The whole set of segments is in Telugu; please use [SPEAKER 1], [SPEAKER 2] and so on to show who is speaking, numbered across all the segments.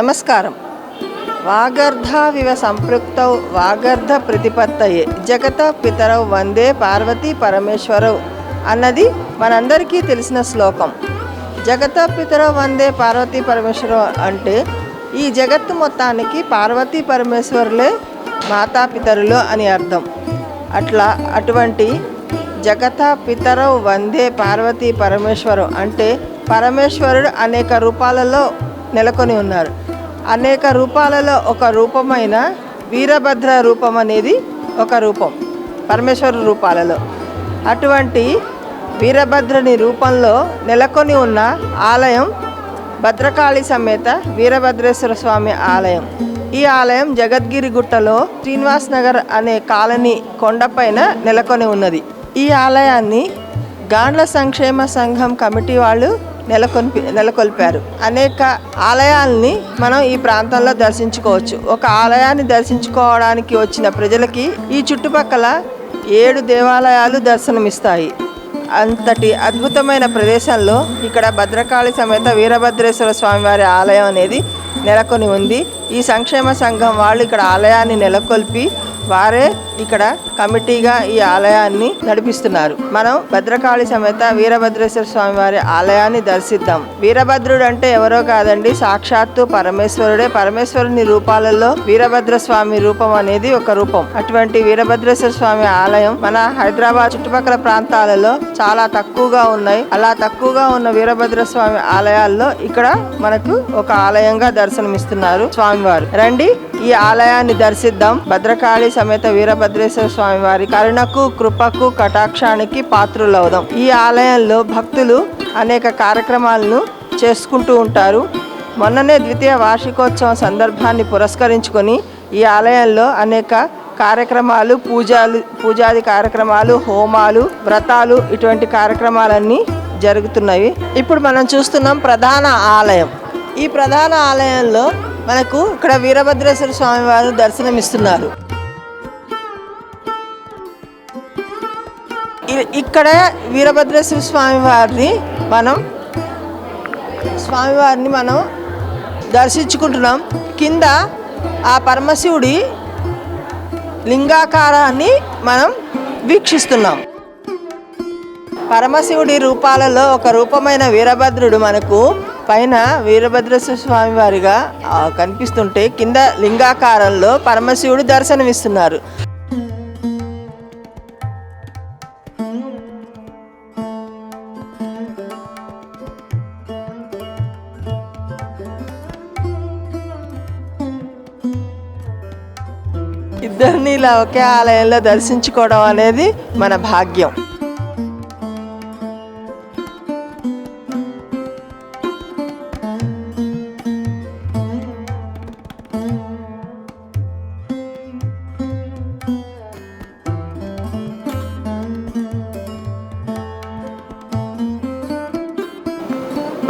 [SPEAKER 1] నమస్కారం. వాగర్ధావివ సంపృక్తౌ వాగర్ధ ప్రతిపత్తయే. జగత పితరౌ వందే పార్వతీ పరమేశ్వరౌ అన్నది మనందరికీ తెలిసిన శ్లోకం. జగత పితరౌ వందే పార్వతీ పరమేశ్వరౌ అంటే ఈ జగత్తు మొత్తానికి పార్వతీ పరమేశ్వరులే మాతాపితరులు అని అర్థం. అట్లా అటువంటి జగత పితరౌ వందే పార్వతీ పరమేశ్వరం అంటే పరమేశ్వరుడు అనేక రూపాలలో నెలకొని ఉన్నారు. అనేక రూపాలలో ఒక రూపమైన వీరభద్ర రూపం అనేది ఒక రూపం పరమేశ్వర రూపాలలో. అటువంటి వీరభద్రుని రూపంలో నెలకొని ఉన్న ఆలయం భద్రకాళి సమేత వీరభద్రేశ్వర స్వామి ఆలయం. ఈ ఆలయం జగద్గిరి గుట్టలో శ్రీనివాస్ నగర్ అనే కాలనీ కొండపైన నెలకొని ఉన్నది. ఈ ఆలయాన్ని గాండ్ల సంక్షేమ సంఘం కమిటీ వాళ్ళు నెలకొల్పి నెలకొల్పారు. అనేక ఆలయాల్ని మనం ఈ ప్రాంతంలో దర్శించుకోవచ్చు. ఒక ఆలయాన్ని దర్శించుకోవడానికి వచ్చిన ప్రజలకి ఈ చుట్టుపక్కల ఏడు దేవాలయాలు దర్శనమిస్తాయి. అంతటి అద్భుతమైన ప్రదేశంలో ఇక్కడ భద్రకాళి సమేత వీరభద్రేశ్వర స్వామి వారి ఆలయం అనేది నెలకొని ఉంది. ఈ సంక్షేమ సంఘం వాళ్ళు ఇక్కడ ఆలయాన్ని నెలకొల్పి వారే ఇక్కడ కమిటీగా ఈ ఆలయాన్ని నడిపిస్తున్నారు. మనం భద్రకాళి సమేత వీరభద్రేశ్వర స్వామి వారి ఆలయాన్ని దర్శిద్దాం. వీరభద్రుడు అంటే ఎవరో కాదండి సాక్షాత్తు పరమేశ్వరుడే. పరమేశ్వరుని రూపాలలో వీరభద్ర స్వామి రూపం అనేది ఒక రూపం. అటువంటి వీరభద్రేశ్వర స్వామి ఆలయం మన హైదరాబాద్ చుట్టుపక్కల ప్రాంతాలలో చాలా తక్కువగా ఉన్నాయి. అలా తక్కువగా ఉన్న వీరభద్ర స్వామి ఆలయాల్లో ఇక్కడ మనకు ఒక ఆలయంగా దర్శనమిస్తున్నారు స్వామివారు. రండి ఈ ఆలయాన్ని దర్శిద్దాం. భద్రకాళి సమేత వీరభద్రేశ్వర స్వామి వారి కరుణకు కృపకు కటాక్షానికి పాత్రులవుదాం. ఈ ఆలయంలో భక్తులు అనేక కార్యక్రమాలను చేసుకుంటూ ఉంటారు. మొన్ననే ద్వితీయ వార్షికోత్సవం సందర్భాన్ని పురస్కరించుకొని ఈ ఆలయంలో అనేక కార్యక్రమాలు పూజలు పూజాది కార్యక్రమాలు హోమాలు వ్రతాలు ఇటువంటి కార్యక్రమాలన్నీ జరుగుతున్నవి. ఇప్పుడు మనం చూస్తున్నాం ప్రధాన ఆలయం. ఈ ప్రధాన ఆలయంలో మనకు ఇక్కడ వీరభద్రేశ్వర స్వామి వారు దర్శనమిస్తున్నారు. ఇక్కడ వీరభద్రేశ్వర స్వామి వారిని మనం స్వామివారిని మనం దర్శించుకుంటున్నాం. కింద ఆ పరమశివుడి లింగాకారాన్ని మనం వీక్షిస్తున్నాం. పరమశివుడి రూపాలలో ఒక రూపమైన వీరభద్రుడు మనకు పైన వీరభద్రేశ్వర స్వామి వారిగా కనిపిస్తుంటే కింద లింగాకారంలో పరమశివుడు దర్శనమిస్తున్నారు. ఇద్దరిని ఇలా ఒకే ఆలయంలో దర్శించుకోవడం అనేది మన భాగ్యం.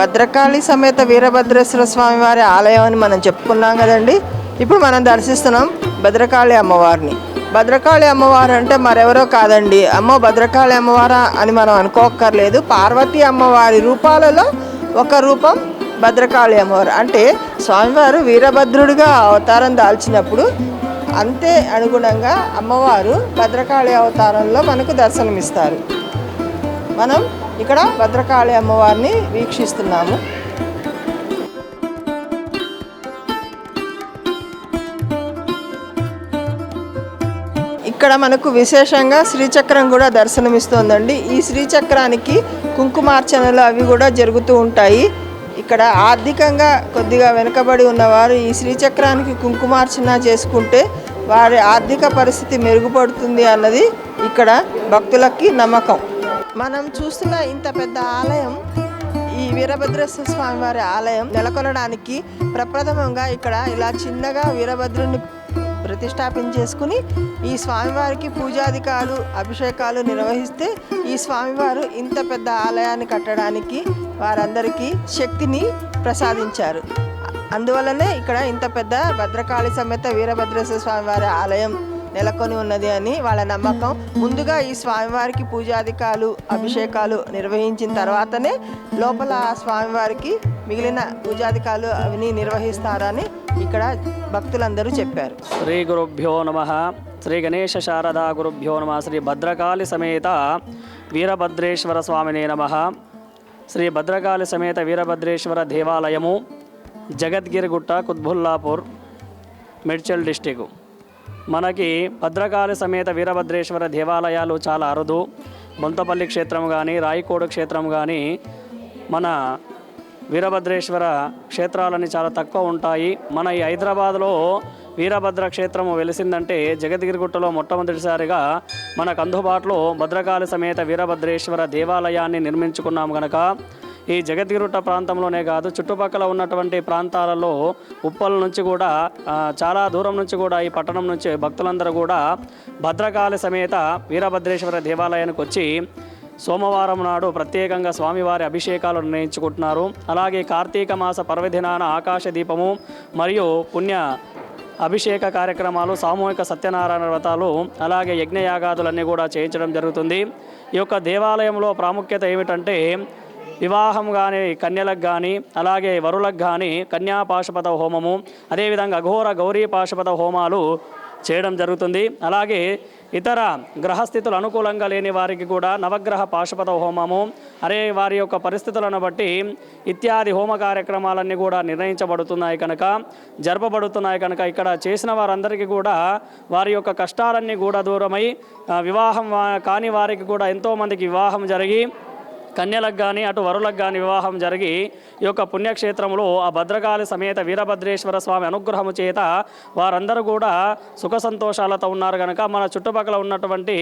[SPEAKER 1] భద్రకాళి సమేత వీరభద్రేశ్వర స్వామి వారి ఆలయం అని మనం చెప్పుకున్నాం కదండి. ఇప్పుడు మనం దర్శిస్తున్నాం భద్రకాళి అమ్మవారిని. భద్రకాళి అమ్మవారు అంటే మరెవరో కాదండి. అమ్మో భద్రకాళి అమ్మవారా అని మనం అనుకోక్కర్లేదు. పార్వతీ అమ్మవారి రూపాలలో ఒక రూపం భద్రకాళి అమ్మవారు. అంటే స్వామివారు వీరభద్రుడిగా అవతారం దాల్చినప్పుడు అంతే అనుగుణంగా అమ్మవారు భద్రకాళి అవతారంలో మనకు దర్శనమిస్తారు. మనం ఇక్కడ భద్రకాళి అమ్మవారిని వీక్షిస్తున్నాము. ఇక్కడ మనకు విశేషంగా శ్రీచక్రం కూడా దర్శనమిస్తోందండి. ఈ శ్రీచక్రానికి కుంకుమార్చనలు అవి కూడా జరుగుతూ ఉంటాయి. ఇక్కడ ఆర్థికంగా కొద్దిగా వెనుకబడి ఉన్నవారు ఈ శ్రీచక్రానికి కుంకుమార్చన చేసుకుంటే వారి ఆర్థిక పరిస్థితి మెరుగుపడుతుంది అన్నది ఇక్కడ భక్తులకి నమ్మకం. మనం చూస్తున్న ఇంత పెద్ద ఆలయం ఈ వీరభద్రేశ్వర స్వామి వారి ఆలయం నెలకొనడానికి ప్రప్రథమంగా ఇక్కడ ఇలా చిన్నగా వీరభద్రుని ప్రతిష్టాపించేసుకుని ఈ స్వామివారికి పూజాధికాలు అభిషేకాలు నిర్వహిస్తే ఈ స్వామివారు ఇంత పెద్ద ఆలయాన్ని కట్టడానికి వారందరికీ శక్తిని ప్రసాదించారు. అందువల్లనే ఇక్కడ ఇంత పెద్ద భద్రకాళి సమేత వీరభద్రేశ్వర స్వామివారి ఆలయం నెలకొని ఉన్నది అని వాళ్ళ నమ్మకం. ముందుగా ఈ స్వామివారికి పూజాధికాలు అభిషేకాలు నిర్వహించిన తర్వాతనే లోపల ఆ స్వామివారికి మిగిలిన పూజాధికాలు అవిని నిర్వహిస్తారని ఇక్కడ భక్తులందరూ చెప్పారు.
[SPEAKER 2] శ్రీ గురుభ్యో నమ. శ్రీ గణేశ శారదా గురుభ్యో నమ. శ్రీ భద్రకాళి సమేత వీరభద్రేశ్వర స్వామినే నమ. శ్రీ భద్రకాళి సమేత వీరభద్రేశ్వర దేవాలయము జగద్గిరిగుట్ట కుత్బుల్లాపూర్ మెడ్చల్ డిస్టిక్ మనకి భద్రకాళి సమేత వీరభద్రేశ్వర దేవాలయాలు చాలా అరుదు. బొంతపల్లి క్షేత్రం కానీ రాయికోడు క్షేత్రం కానీ మన వీరభద్రేశ్వర క్షేత్రాలని చాలా తక్కువ ఉంటాయి. మన ఈ హైదరాబాద్లో వీరభద్ర క్షేత్రము వెలిసిందంటే జగద్గిరిగుట్టలో మొట్టమొదటిసారిగా మనకు అందుబాటులో భద్రకాళి సమేత వీరభద్రేశ్వర దేవాలయాన్ని నిర్మించుకున్నాం కనుక ఈ జగద్గిరుట్ట ప్రాంతంలోనే కాదు చుట్టుపక్కల ఉన్నటువంటి ప్రాంతాలలో ఉప్పల్ నుంచి కూడా చాలా దూరం నుంచి కూడా ఈ పట్టణం నుంచి భక్తులందరూ కూడా భద్రకాళి సమేత వీరభద్రేశ్వర దేవాలయానికి వచ్చి సోమవారం నాడు ప్రత్యేకంగా స్వామివారి అభిషేకాలు నిర్ణయించుకుంటున్నారు. అలాగే కార్తీక మాస పర్వదినాన ఆకాశ దీపము మరియు పుణ్య అభిషేక కార్యక్రమాలు సామూహిక సత్యనారాయణ వ్రతాలు అలాగే యజ్ఞయాగాదులన్నీ కూడా చేయించడం జరుగుతుంది. ఈ యొక్క దేవాలయంలో ప్రాముఖ్యత ఏమిటంటే వివాహం కానీ కన్యలకు కానీ అలాగే వరులకు కానీ కన్యా పాశుపత హోమము అదేవిధంగా అఘోర గౌరీ పాశుపత హోమాలు చేయడం జరుగుతుంది. అలాగే ఇతర గ్రహస్థితులు అనుకూలంగా లేని వారికి కూడా నవగ్రహ పాశుపత హోమము అరే వారి యొక్క పరిస్థితులను బట్టి ఇత్యాది హోమ కార్యక్రమాలన్నీ కూడా నిర్ణయించబడుతున్నాయి కనుక జరపబడుతున్నాయి కనుక ఇక్కడ చేసిన వారందరికీ కూడా వారి యొక్క కష్టాలన్నీ కూడా దూరమై వివాహం కాని వారికి కూడా ఎంతోమందికి వివాహం జరిగి కన్యలకు కానీ అటు వరులకు కానీ వివాహం జరిగి ఈ యొక్క పుణ్యక్షేత్రంలో ఆ భద్రకాళి సమేత వీరభద్రేశ్వర స్వామి అనుగ్రహము చేత వారందరూ కూడా సుఖ సంతోషాలతో ఉన్నారు కనుక మన చుట్టుపక్కల ఉన్నటువంటి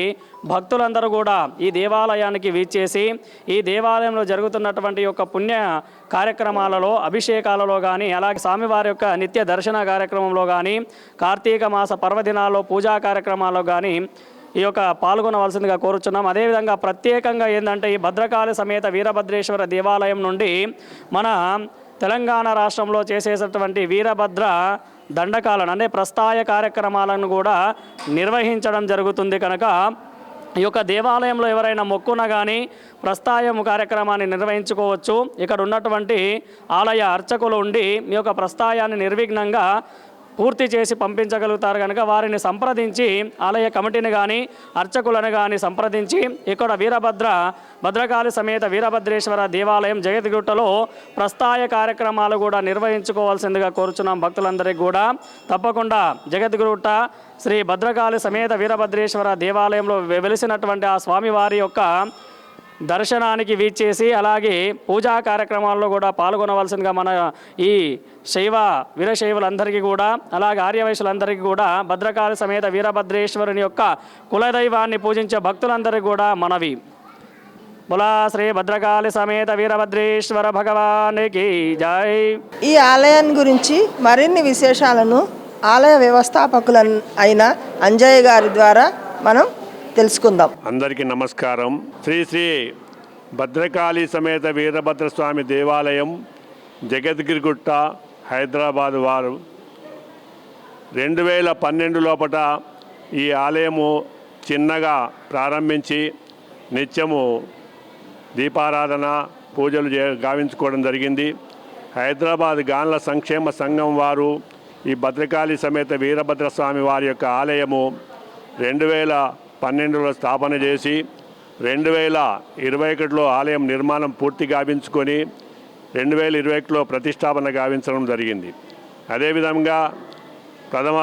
[SPEAKER 2] భక్తులందరూ కూడా ఈ దేవాలయానికి వీచేసి ఈ దేవాలయంలో జరుగుతున్నటువంటి యొక్క పుణ్య కార్యక్రమాలలో అభిషేకాలలో కానీ అలాగే స్వామివారి యొక్క నిత్య దర్శన కార్యక్రమంలో కానీ కార్తీక మాస పర్వదినాల్లో పూజా కార్యక్రమాల్లో కానీ ఈ యొక్క పాల్గొనవలసిందిగా కోరుచున్నాం. అదేవిధంగా ప్రత్యేకంగా ఏంటంటే ఈ భద్రకాళి సమేత వీరభద్రేశ్వర దేవాలయం నుండి మన తెలంగాణ రాష్ట్రంలో చేసేటటువంటి వీరభద్ర దండకాలను అంటే ప్రస్థాయ కార్యక్రమాలను కూడా నిర్వహించడం జరుగుతుంది కనుక ఈ యొక్క దేవాలయంలో ఎవరైనా మొక్కున కానీ ప్రస్థాయము కార్యక్రమాన్ని నిర్వహించుకోవచ్చు. ఇక్కడ ఉన్నటువంటి ఆలయ అర్చకులు ఉండి మీ యొక్క ప్రస్థాయాన్ని నిర్విఘ్నంగా పూర్తి చేసి పంపించగలుగుతారు కనుక వారిని సంప్రదించి ఆలయ కమిటీని కానీ అర్చకులను కానీ సంప్రదించి ఇక్కడ వీరభద్ర భద్రకాళి సమేత వీరభద్రేశ్వర దేవాలయం జగద్గుట్టలో ప్రస్థాయ కార్యక్రమాలు కూడా నిర్వహించుకోవాల్సిందిగా కోరుచున్నాం భక్తులందరికీ కూడా. తప్పకుండా జగద్గుట్ట శ్రీ భద్రకాళి సమేత వీరభద్రేశ్వర దేవాలయంలో వెలిసినటువంటి ఆ స్వామివారి యొక్క దర్శనానికి వీచేసి అలాగే పూజా కార్యక్రమాల్లో కూడా పాల్గొనవలసిందిగా మన ఈ శైవ వీరశైవులందరికీ కూడా అలాగే ఆర్యవైశ్యులందరికీ కూడా భద్రకాళి సమేత వీరభద్రేశ్వరుని యొక్క కులదైవాన్ని పూజించే భక్తులందరికీ కూడా మనవి. బులా శ్రీ భద్రకాళి సమేత వీరభద్రేశ్వర భగవానికి జై.
[SPEAKER 1] ఈ ఆలయాన్ని గురించి మరిన్ని విశేషాలను ఆలయ వ్యవస్థాపకుల అయిన అంజయ్య గారి ద్వారా మనం తెలుసుకుందాం.
[SPEAKER 3] అందరికీ నమస్కారం. శ్రీ శ్రీ భద్రకాళి సమేత వీరభద్రస్వామి దేవాలయం జగద్గిరిగుట్ట హైదరాబాద్ వారు. రెండు వేల పన్నెండు లోపట ఈ ఆలయము చిన్నగా ప్రారంభించి నిత్యము దీపారాధన పూజలు చే గావించుకోవడం జరిగింది. హైదరాబాద్ గాన్ల సంక్షేమ సంఘం వారు ఈ భద్రకాళి సమేత వీరభద్రస్వామి వారి యొక్క ఆలయము రెండు వేల పన్నెండులో స్థాపన చేసి రెండు వేల ఇరవై ఒకటిలో ఆలయం నిర్మాణం పూర్తి గావించుకొని రెండు వేల ఇరవై ఒకటిలో ప్రతిష్టాపన గావించడం జరిగింది. అదేవిధంగా ప్రథమ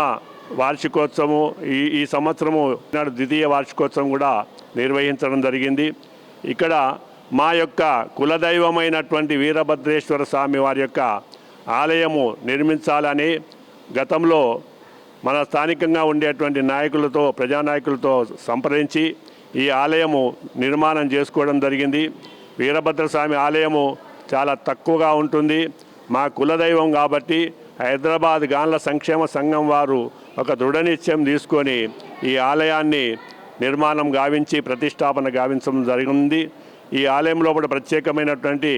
[SPEAKER 3] వార్షికోత్సవము ఈ ఈ సంవత్సరము నాడు ద్వితీయ వార్షికోత్సవం కూడా నిర్వహించడం జరిగింది. ఇక్కడ మా యొక్క కులదైవమైనటువంటి వీరభద్రేశ్వర స్వామి వారి యొక్క ఆలయము నిర్మించాలని గతంలో మన స్థానికంగా ఉండేటువంటి నాయకులతో ప్రజానాయకులతో సంప్రదించి ఈ ఆలయము నిర్మాణం చేసుకోవడం జరిగింది. వీరభద్ర స్వామి ఆలయము చాలా తక్కువగా ఉంటుంది. మా కులదైవం కాబట్టి హైదరాబాద్ గాన్ల సంక్షేమ సంఘం వారు ఒక దృఢ నిశ్చయం తీసుకొని ఈ ఆలయాన్ని నిర్మాణం గావించి ప్రతిష్టాపన గావించడం జరిగింది. ఈ ఆలయంలో కూడా ప్రత్యేకమైనటువంటి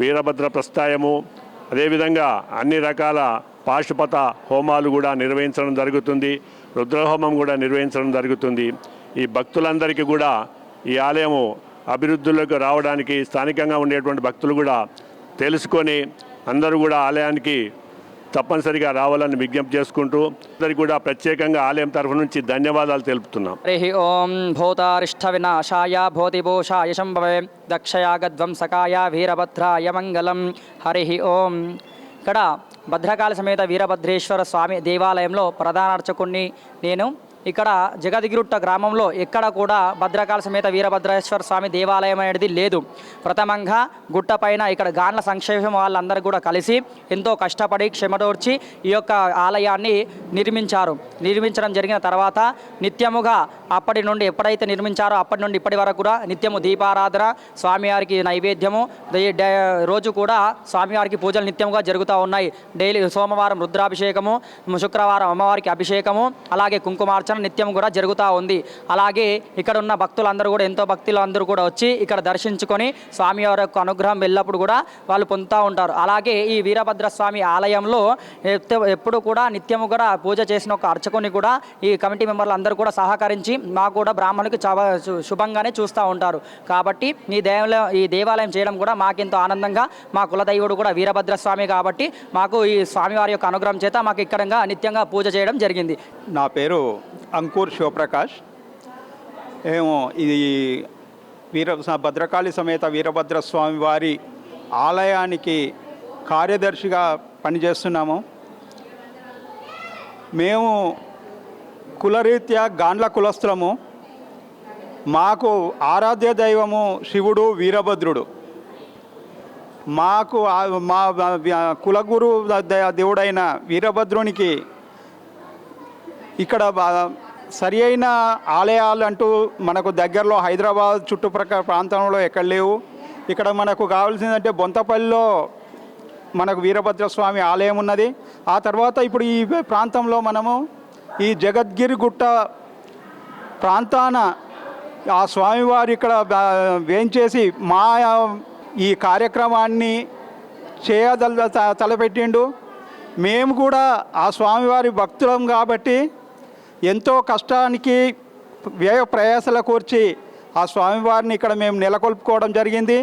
[SPEAKER 3] వీరభద్ర ప్రస్థాయము. అదేవిధంగా అన్ని రకాల పాశుపత హోమాలు కూడా నిర్వహించడం జరుగుతుంది రుద్రహోమం కూడా నిర్వహించడం జరుగుతుంది. ఈ భక్తులందరికీ కూడా ఈ ఆలయము అభివృద్ధిలోకి రావడానికి స్థానికంగా ఉండేటువంటి భక్తులు కూడా తెలుసుకొని అందరూ కూడా ఆలయానికి తప్పనిసరిగా రావాలని విజ్ఞప్తి చేసుకుంటూ అందరికి కూడా ప్రత్యేకంగా ఆలయం తరఫు నుంచి ధన్యవాదాలు తెలుపుతున్నాం.
[SPEAKER 4] హరి ఓం భూతారిష్టవినాశాయ భూతిభూషాయ శంభవే దక్షయాగధ్వంసకాయ వీరభద్రాయ మంగళం. హరి ఓం. ఇక్కడ భద్రకాళి సమేత వీరభద్రేశ్వర స్వామి దేవాలయంలో ప్రధాన అర్చకుణ్ణి నేను. ఇక్కడ జగదిగిరుట్ట గ్రామంలో ఎక్కడ కూడా భద్రకాళ సమేత వీరభద్రేశ్వర స్వామి దేవాలయం అనేది లేదు. ప్రథమంగా గుట్టపైన ఇక్కడ గాన్ల సంక్షేమం వాళ్ళందరూ కూడా కలిసి ఎంతో కష్టపడి క్షమటోర్చి ఈ యొక్క ఆలయాన్ని నిర్మించారు. నిర్మించడం జరిగిన తర్వాత నిత్యముగా అప్పటి నుండి ఎప్పుడైతే నిర్మించారో అప్పటి నుండి ఇప్పటి వరకు కూడా నిత్యము దీపారాధన స్వామివారికి నైవేద్యము రోజు కూడా స్వామివారికి పూజలు నిత్యముగా జరుగుతూ ఉన్నాయి. డైలీ సోమవారం రుద్రాభిషేకము శుక్రవారం అమ్మవారికి అభిషేకము అలాగే కుంకుమార్చన నిత్యం కూడా జరుగుతూ ఉంది. అలాగే ఇక్కడ ఉన్న భక్తులందరూ కూడా ఎంతో భక్తులు అందరూ కూడా వచ్చి ఇక్కడ దర్శించుకొని స్వామివారి యొక్క అనుగ్రహం వెళ్ళినప్పుడు కూడా వాళ్ళు పొందుతూ ఉంటారు. అలాగే ఈ వీరభద్ర స్వామి ఆలయంలో ఎప్పుడు కూడా నిత్యము కూడా పూజ చేసిన ఒక అర్చకుని కూడా ఈ కమిటీ మెంబర్లు అందరూ కూడా సహకరించి మాకు కూడా బ్రాహ్మణులకి చాలా శు- శుభంగానే చూస్తూ ఉంటారు. కాబట్టి ఈ దేవాలయం ఈ దేవాలయం చేయడం కూడా మాకెంతో ఆనందంగా మా కులదైవుడు కూడా వీరభద్ర స్వామి కాబట్టి మాకు ఈ స్వామివారి యొక్క అనుగ్రహం చేత మాకు ఇక్కడ నిత్యంగా పూజ చేయడం జరిగింది.
[SPEAKER 5] నా పేరు అంకుర్ శివప్రకాష్. ఏమో ఇది వీర భద్రకాళి సమేత వీరభద్ర స్వామి వారి ఆలయానికి కార్యదర్శిగా పనిచేస్తున్నాము. మేము కులరీత్యా గాండ్ల కులస్త్రము మాకు ఆరాధ్య దైవము శివుడు వీరభద్రుడు. మాకు మా కులగురు దేవుడైన వీరభద్రునికి ఇక్కడ బా- సరి అయిన ఆలయాలు అంటూ మనకు దగ్గరలో హైదరాబాద్ చుట్టుప్రక్కల ప్రాంతంలో ఎక్కడ లేవు. ఇక్కడ మనకు కావాల్సిందంటే బొంతపల్లిలో మనకు వీరభద్ర స్వామి ఆలయం ఉన్నది. ఆ తర్వాత ఇప్పుడు ఈ ప్రాంతంలో మనము ఈ జగద్గిరిగుట్ట ప్రాంతాన ఆ స్వామివారు ఇక్కడ వేంచేసి మా ఈ కార్యక్రమాన్ని చేయదల తలపెట్టిండు. మేము కూడా ఆ స్వామివారి భక్తులం కాబట్టి ఎంతో కష్టానికి వ్యయ ప్రయాసల కూర్చి ఆ స్వామివారిని ఇక్కడ మేము నెలకొల్పుకోవడం జరిగింది.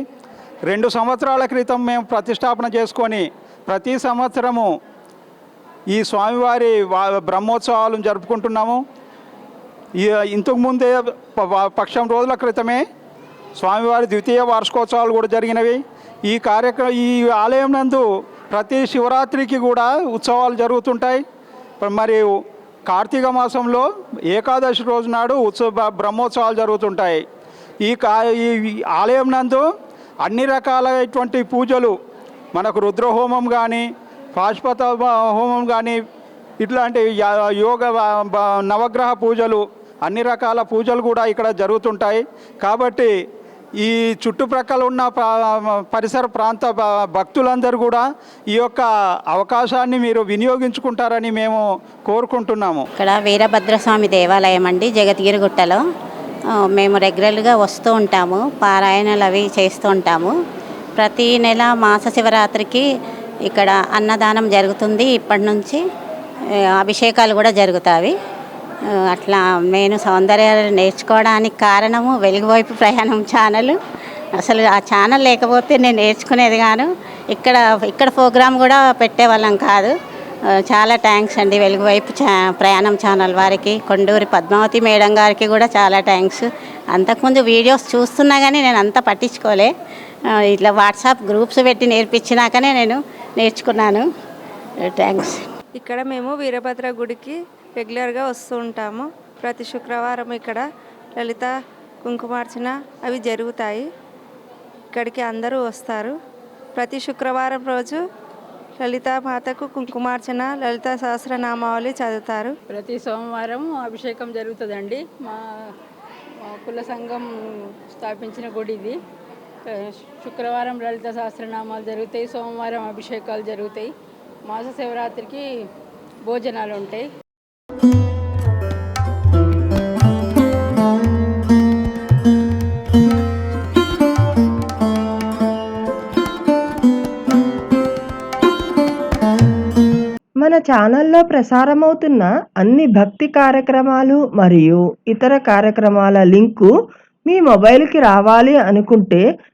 [SPEAKER 5] రెండు సంవత్సరాల క్రితం మేము ప్రతిష్టాపన చేసుకొని ప్రతి సంవత్సరము ఈ స్వామివారి బ్రహ్మోత్సవాలను జరుపుకుంటున్నాము. ఇంతకుముందే ఇంతకు ముందే పక్షం రోజుల క్రితమే స్వామివారి ద్వితీయ వార్షికోత్సవాలు కూడా జరిగినవి. ఈ కార్యక్రమం ఈ ఆలయం నందు ప్రతి శివరాత్రికి కూడా ఉత్సవాలు జరుగుతుంటాయి. మరి మరియు కార్తీక మాసంలో ఏకాదశి రోజు నాడు ఉత్సవ బ్రహ్మోత్సవాలు జరుగుతుంటాయి. ఈ కా ఈ ఆలయం నందు అన్ని రకాలైనటువంటి పూజలు మనకు రుద్రహోమం కానీ పాశుపత హోమం కానీ ఇట్లాంటి యా- యోగ నవగ్రహ పూజలు అన్ని రకాల పూజలు కూడా ఇక్కడ జరుగుతుంటాయి. కాబట్టి ఈ చుట్టుప్రక్కల ఉన్న ప్రా- పరిసర ప్రాంత భ- భక్తులందరూ కూడా ఈ యొక్క అవకాశాన్ని మీరు వినియోగించుకుంటారని మేము కోరుకుంటున్నాము.
[SPEAKER 6] ఇక్కడ వీరభద్రస్వామి దేవాలయం అండి జగద్గిరిగుట్టలో మేము రెగ్యులర్గా వస్తూ ఉంటాము పారాయణలు అవి చేస్తూ ఉంటాము. ప్రతి నెల మాస శివరాత్రికి ఇక్కడ అన్నదానం జరుగుతుంది ఇప్పటి నుంచి. అభిషేకాలు కూడా జరుగుతాయి అట్లా నేను సౌందర్యాలు నేర్చుకోవడానికి కారణము వెలుగువైపు ప్రయాణం ఛానల్. అసలు ఆ ఛానల్ లేకపోతే నేను నేర్చుకునేది గాను ఇక్కడ ఇక్కడ ప్రోగ్రాం కూడా పెట్టేవాళ్ళం కాదు. చాలా థ్యాంక్స్ అండి వెలుగువైపు చా ప్రయాణం ఛానల్ వారికి. కొండూరి పద్మావతి మేడం గారికి కూడా చాలా థ్యాంక్స్. అంతకుముందు వీడియోస్ చూస్తున్నా కానీ నేను అంత పట్టించుకోలే. ఇట్లా వాట్సాప్ గ్రూప్స్ పెట్టి నేర్పించినాకనే నేను నేర్చుకున్నాను. థ్యాంక్స్
[SPEAKER 7] ఇక్కడ మేము వీరభద్ర గుడికి రెగ్యులర్గా వస్తూ ఉంటాము. ప్రతి శుక్రవారం ఇక్కడ లలిత కుంకుమార్చన అవి జరుగుతాయి. ఇక్కడికి అందరూ వస్తారు. ప్రతి శుక్రవారం రోజు లలిత మాతకు కుంకుమార్చన లలిత సహస్రనామావళి చదువుతారు.
[SPEAKER 8] ప్రతి సోమవారం అభిషేకం జరుగుతుందండి. మా మా కుల సంఘం స్థాపించిన గుడి ఇది శుక్రవారం లలిత సహస్రనామాలు జరుగుతాయి సోమవారం అభిషేకాలు జరుగుతాయి. మాస శివరాత్రికి భోజనాలు ఉంటాయి.
[SPEAKER 1] మన ఛానల్లో ప్రసారమవుతున్న అన్ని భక్తి కార్యక్రమాలు మరియు ఇతర కార్యక్రమాల లింకు మీ మొబైల్కి రావాలి అనుకుంటే